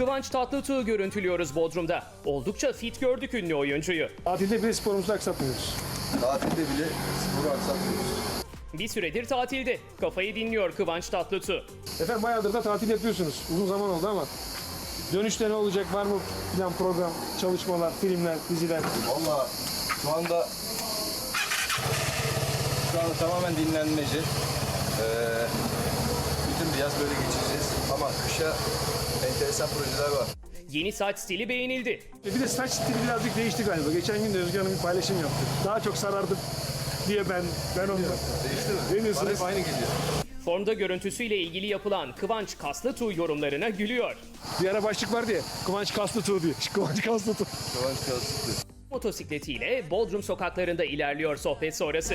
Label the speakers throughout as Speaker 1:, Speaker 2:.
Speaker 1: Kıvanç Tatlıtuğ'u görüntülüyoruz Bodrum'da. Oldukça fit gördük ünlü oyuncuyu.
Speaker 2: Tatilde bile sporumuzu aksatmıyoruz.
Speaker 3: Tatilde bile sporu aksatmıyoruz.
Speaker 1: Bir süredir tatilde. Kafayı dinliyor Kıvanç Tatlıtuğ.
Speaker 2: Efendim bayağıdır da tatil yapıyorsunuz. Uzun zaman oldu ama. Dönüşte ne olacak? Var mı plan, program, çalışmalar, filmler, diziler?
Speaker 3: Valla şu anda şu anda tamamen dinlenmeci. Ee, bütün bir yaz böyle geçireceğiz. Ama kışa enteresan projeler var.
Speaker 1: Yeni saç stili beğenildi.
Speaker 2: E bir de saç stili birazcık değişti galiba. Geçen gün de Özge Hanım bir paylaşım yaptı. Daha çok sarardım diye ben, ben onunla.
Speaker 3: Değişti mi?
Speaker 2: Ne
Speaker 3: Bana hep aynı geliyor.
Speaker 1: Formda görüntüsüyle ilgili yapılan Kıvanç Kaslıtuğ yorumlarına gülüyor.
Speaker 2: Bir ara başlık var diye. Kıvanç Kaslıtuğ diye. Kıvanç Kaslıtuğ.
Speaker 3: Kıvanç Kağıtlıklı.
Speaker 1: Motosikletiyle Bodrum sokaklarında ilerliyor sohbet sonrası.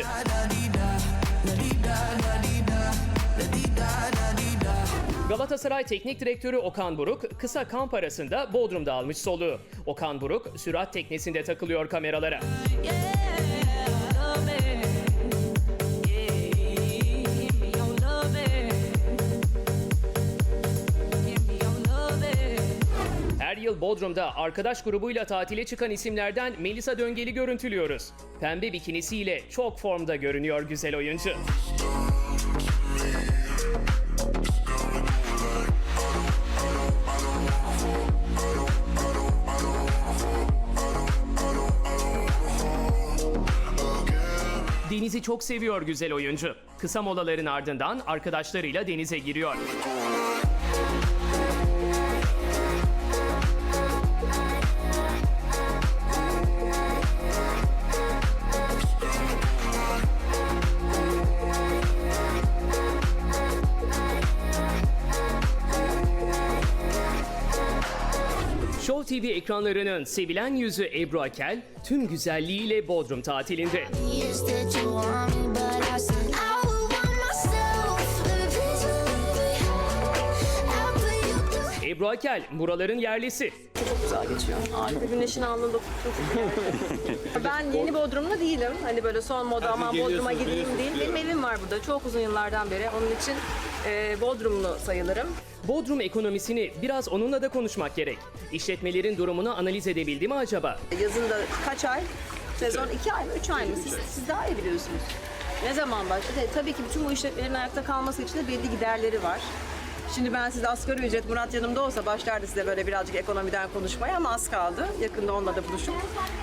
Speaker 1: Galatasaray Teknik Direktörü Okan Buruk kısa kamp arasında Bodrum'da almış soluğu. Okan Buruk sürat teknesinde takılıyor kameralara. Her yıl Bodrum'da arkadaş grubuyla tatile çıkan isimlerden Melisa Döngel'i görüntülüyoruz. Pembe bikinisiyle çok formda görünüyor güzel oyuncu. Denizi çok seviyor güzel oyuncu. Kısa molaların ardından arkadaşlarıyla denize giriyor. Show TV ekranlarının sevilen yüzü Ebru Akel tüm güzelliğiyle Bodrum tatilinde. Ebru Akel buraların yerlisi.
Speaker 4: güzel geçiyor. Harika güneşin alnında çok Ben yeni Bodrum'da değilim. Hani böyle son moda aman Bodrum'a gideyim değil. Benim evim var burada çok uzun yıllardan beri. Onun için e, Bodrumlu sayılırım.
Speaker 1: Bodrum ekonomisini biraz onunla da konuşmak gerek. İşletmelerin durumunu analiz edebildi mi acaba?
Speaker 4: Yazın da kaç ay? Sezon iki ay mı? Üç ay mı? Siz, siz daha iyi biliyorsunuz. Ne zaman başladı? E, tabii ki bütün bu işletmelerin ayakta kalması için de belli giderleri var. Şimdi ben size asgari ücret Murat yanımda olsa başlardı size böyle birazcık ekonomiden konuşmaya ama az kaldı. Yakında onunla da buluşup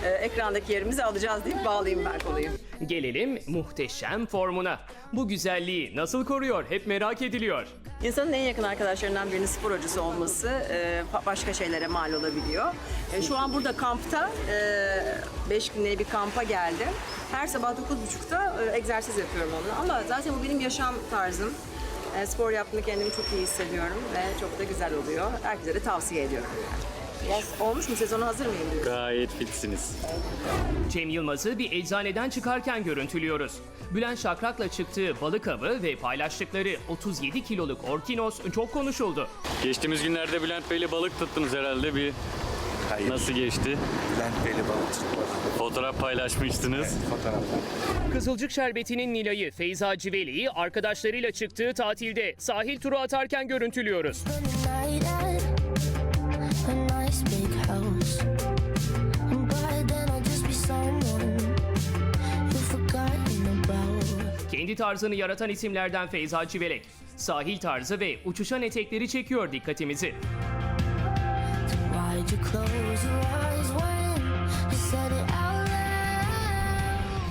Speaker 4: e, ekrandaki yerimizi alacağız deyip bağlayayım ben konuyu.
Speaker 1: Gelelim muhteşem formuna. Bu güzelliği nasıl koruyor hep merak ediliyor.
Speaker 4: İnsanın en yakın arkadaşlarından birinin spor hocası olması e, başka şeylere mal olabiliyor. E, şu an burada kampta 5 günlük bir kampa geldim. Her sabah 9.30'da e, egzersiz yapıyorum onunla. Ama zaten bu benim yaşam tarzım. E, spor yaptığımda kendimi çok iyi hissediyorum ve çok da güzel oluyor. Herkese de tavsiye ediyorum. Yani. Yaz olmuş mu? Sezona hazır mıyım?
Speaker 5: Gayet fitsiniz.
Speaker 1: Cem Yılmaz'ı bir eczaneden çıkarken görüntülüyoruz. Bülent Şakrak'la çıktığı balık avı ve paylaştıkları 37 kiloluk orkinos çok konuşuldu.
Speaker 5: Geçtiğimiz günlerde Bülent Bey'le balık tuttunuz herhalde bir
Speaker 6: Hayır.
Speaker 5: nasıl geçti?
Speaker 6: Bülent Bey'le balık tutmak.
Speaker 5: Fotoğraf paylaşmıştınız.
Speaker 6: Fotoğraflar.
Speaker 1: Kızılcık Şerbeti'nin Nilay'ı Feyza Civeli'yi arkadaşlarıyla çıktığı tatilde sahil turu atarken görüntülüyoruz.
Speaker 7: Spend the night at a nice big house. And by then I'll just be someone you've forgotten about.
Speaker 1: Kendi tarzını yaratan isimlerden Feyza Civelek. Sahil tarzı ve uçuşan etekleri çekiyor dikkatimizi.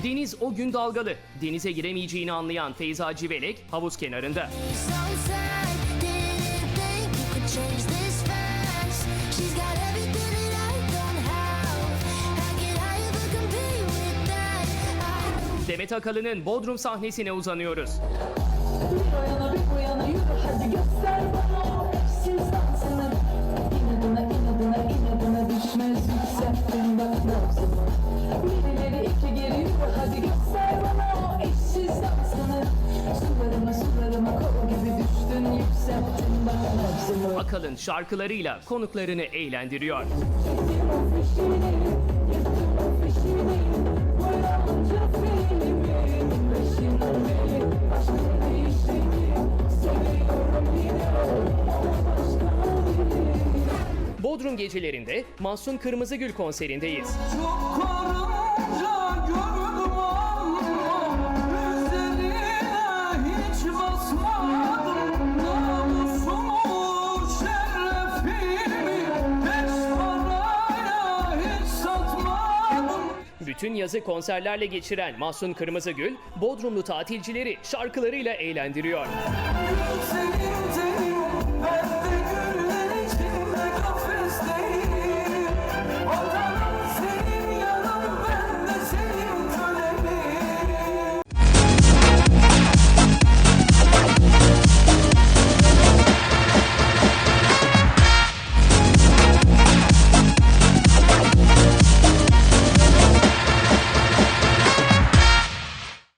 Speaker 1: Deniz o gün dalgalı. Denize giremeyeceğini anlayan Feyza Civelek havuz kenarında.
Speaker 7: So
Speaker 1: Demet Akalın'ın Bodrum sahnesine uzanıyoruz.
Speaker 8: Bir o yana bir bu yana yürü hadi göster bana
Speaker 1: Akalın şarkılarıyla konuklarını eğlendiriyor.
Speaker 8: Yedim o fişini, yırttım o fişini
Speaker 1: Bodrum gecelerinde Mahsun Kırmızıgül konserindeyiz. Bütün yazı konserlerle geçiren Mahsun Kırmızıgül, Bodrumlu tatilcileri şarkılarıyla eğlendiriyor.
Speaker 8: Senin